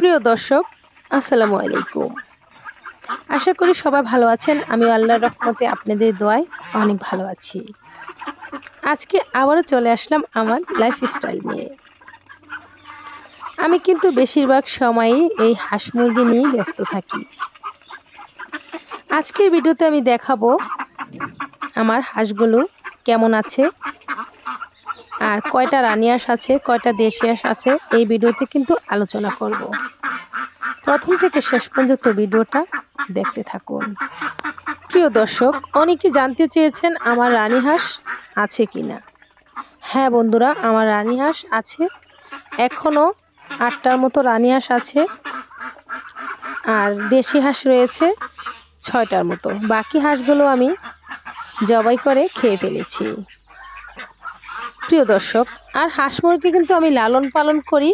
প্রিয় দর্শক, আসসালামু আলাইকুম। আশা করি সবাই ভালো আছেন। আমি আল্লাহর রহমতে আপনাদের দোয়ায় অনেক ভালো আছি। আজকে আবারও চলে আসলাম আমার লাইফস্টাইল নিয়ে। আমি কিন্তু বেশিরভাগ সময়ই এই হাঁস মুরগি নিয়ে ব্যস্ত থাকি। আজকের ভিডিওতে আমি দেখাবো আমার হাঁসগুলো কেমন আছে আর কয়টা রানী হাঁস আছে, কয়টা দেশি হাঁস আছে, এই ভিডিওতে কিন্তু আলোচনা করব। প্রথম থেকে শেষ পর্যন্ত ভিডিওটা দেখতে থাকুন। প্রিয় দর্শক, অনেকে জানতে চেয়েছেন আমার রানী হাঁস আছে কিনা। হ্যাঁ বন্ধুরা, আমার রানী হাঁস আছে। এখনও আটটার মতো রানী হাঁস আছে। আর দেশি হাঁস রয়েছে ছয়টার মতো। বাকি হাঁসগুলো আমি জবাই করে খেয়ে ফেলেছি। প্রিয় দর্শক, আর হাঁস মুরগি কিন্তু আমি লালন পালন করি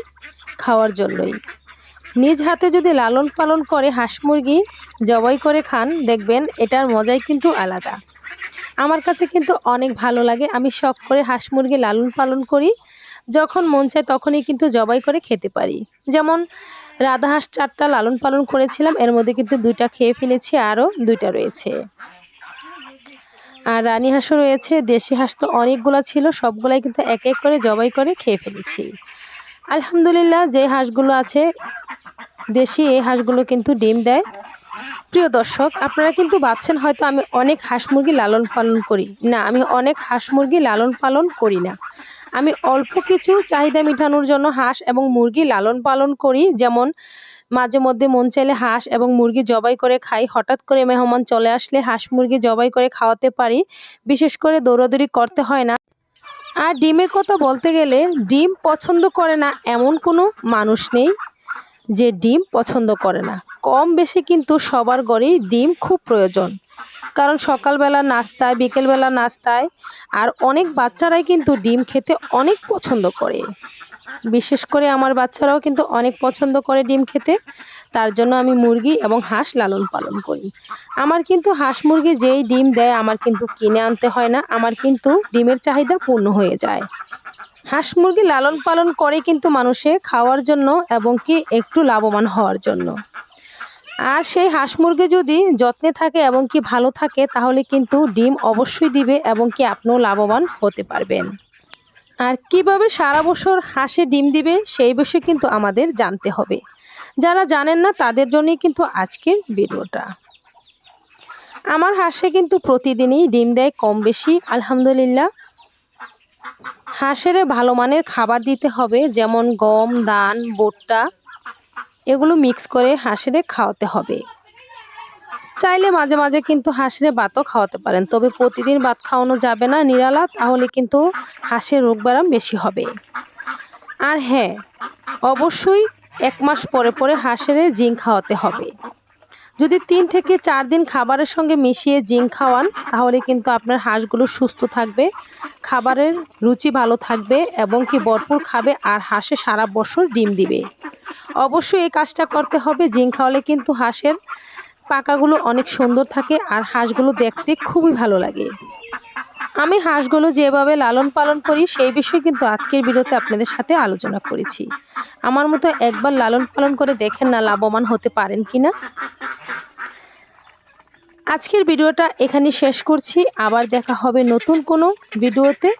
খাওয়ার জন্যই। নিজ হাতে যদি লালন পালন করে হাঁস মুরগি জবাই করে খান, দেখবেন এটার মজাই কিন্তু আলাদা। আমার কাছে কিন্তু অনেক ভালো লাগে, আমি শখ করে হাঁস মুরগি লালন পালন করি, যখন মন চায় তখনই কিন্তু জবাই করে খেতে পারি। যেমন রাধা হাঁস চারটা লালন পালন করেছিলাম, এর মধ্যে কিন্তু দুইটা খেয়ে ফেলেছি, আরও দুইটা রয়েছে। আর রানী হাঁসও রয়েছে, দেশি হাঁস তো অনেকগুলো ছিল, সবগুলাই কিন্তু এক এক করে জবাই করে খেয়ে ফেলেছি। আলহামদুলিল্লাহ, যে হাঁসগুলো আছে, দেশি এই হাঁসগুলো কিন্তু ডিম দেয়। প্রিয় দর্শক, আপনারা কিন্তু ভাবছেন হয়তো আমি অনেক হাঁস মুরগি লালন পালন করি। না, আমি অনেক হাঁস মুরগি লালন পালন করি না। আমি অল্প কিছু চাহিদা মেটানোর জন্য হাঁস এবং মুরগি লালন পালন করি, যেমন মাঝে মধ্যে মন চাইলে হাঁস এবং মুরগি জবাই করে খাই। হঠাৎ করে মেহমান চলে আসলে হাঁস মুরগি জবাই করে খাওয়াতে পারি। বিশেষ করে দৌড়াদৌড়ি করতে হয় না। আর ডিমের কথা বলতে গেলে ডিম পছন্দ করে না এমন কোনো মানুষ নেই যে ডিম পছন্দ করে না। কম বেশি কিন্তু সবার ঘরেই ডিম খুব প্রয়োজন। কারণ সকালবেলা নাস্তায়, বিকেলবেলা নাস্তায় আর অনেক বাচ্চারাই কিন্তু ডিম খেতে অনেক পছন্দ করে। বিশেষ করে আমার বাচ্চারাও কিন্তু অনেক পছন্দ করে ডিম খেতে। তার জন্য আমি মুরগি এবং হাঁস লালন পালন করি। আমার কিন্তু হাঁস মুরগি যেই ডিম দেয় আমার কিন্তু কিনে আনতে হয় না। আমার কিন্তু ডিমের চাহিদা পূর্ণ হয়ে যায়। হাঁস মুরগি লালন পালন করে কিন্তু মানুষে খাওয়ার জন্য এবং কি একটু লাভবান হওয়ার জন্য। আর সেই হাঁস মুরগি যদি যত্নে থাকে এবং কি ভালো থাকে তাহলে কিন্তু ডিম অবশ্যই দিবে এবং কি আপনিও লাভবান হতে পারবেন। আর কীভাবে সারা বছর হাঁসে ডিম দিবে, সেই বিষয়ে কিন্তু আমাদের জানতে হবে। যারা জানেন না, তাদের জন্যই কিন্তু আজকের ভিডিওটা। আমার হাঁসে কিন্তু প্রতিদিনই ডিম দেয় কম বেশি, আলহামদুলিল্লাহ। হাঁসের ভালো মানের খাবার দিতে হবে, যেমন গম দান ভুট্টা, এগুলো মিক্স করে হাঁসের খাওয়াতে হবে। চাইলে মাঝে মাঝে কিন্তু হাঁসের ভাতও খাওয়াতে পারেন। তবে প্রতিদিন ভাত খাওয়ানো যাবে না নিরালা, তাহলে কিন্তু হাঁসের রোগ ব্যায়াম বেশি হবে। আর হ্যাঁ অবশ্যই এক মাস পরে পরে হাঁসের জিঙ্ক খাওয়াতে হবে। যদি তিন থেকে চার দিন খাবারের সঙ্গে মিশিয়ে জিঙ্ক খাওয়ান, তাহলে কিন্তু আপনার হাঁসগুলো সুস্থ থাকবে, খাবারের রুচি ভালো থাকবে এবং কি ভরপুর খাবে আর হাঁসে সারা বছর ডিম দিবে। অবশ্যই এই কাজটা করতে হবে। জিঙ্ক খাওয়ালে কিন্তু হাঁসের পাকাগুলো অনেক সুন্দর থাকে আর হাঁসগুলো দেখতে খুবই ভালো লাগে। আমি হাঁসগুলো যেভাবে লালন পালন করি, সেই বিষয়ে কিন্তু আজকের ভিডিওতে আপনাদের সাথে আলোচনা করেছি। আমার মতো একবার লালন পালন করে দেখেন না লাভবান হতে পারেন কিনা। আজকের ভিডিওটা এখানে শেষ করছি। আবার দেখা হবে নতুন কোনো ভিডিওতে।